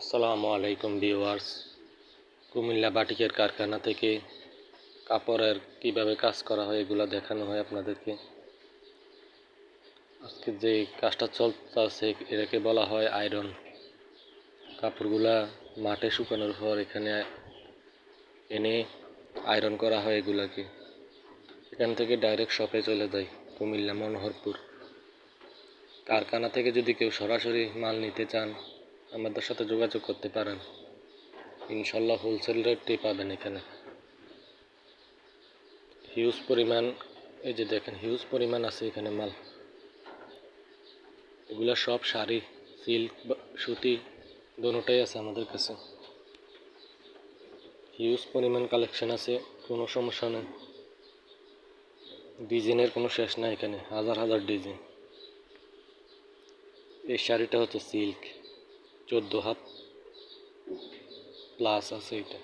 আসসালামু আলাইকুম ভিউয়ার্স। কুমিল্লা বাটিকের কারখানা থেকে কাপড়ের কীভাবে কাজ করা হয় এগুলো দেখানো হয় আপনাদেরকে। আজকে যে কাজটা চলতেছে, এটাকে বলা হয় আয়রন। কাপড়গুলা মাঠে শুকানোর পর এখানে এনে আয়রন করা হয় এগুলাকে। এখান থেকে ডাইরেক্ট শপে চলে যায়, কুমিল্লা মনোহরপুর। কারখানা থেকে যদি কেউ সরাসরি মাল নিতে চান আমাদের সাথে যোগাযোগ করতে পারেন। ইনশাল্লাহ হোলসেল রেটটি পাবেন এখানে। হিউজ পরিমাণ, এই যে দেখেন হিউজ পরিমাণ আছে এখানে মাল। এগুলো সব শাড়ি সিল্ক সুতি, দোনোটাই আছে আমাদের কাছে। হিউজ পরিমাণ কালেকশন আছে, কোনো সমস্যা নেই। ডিজাইনের কোনো শেষ নাই এখানে, হাজার হাজার ডিজাইন এই শাড়িটা হচ্ছে সিল্ক চোদ্দো হাত প্লাস আছে এটা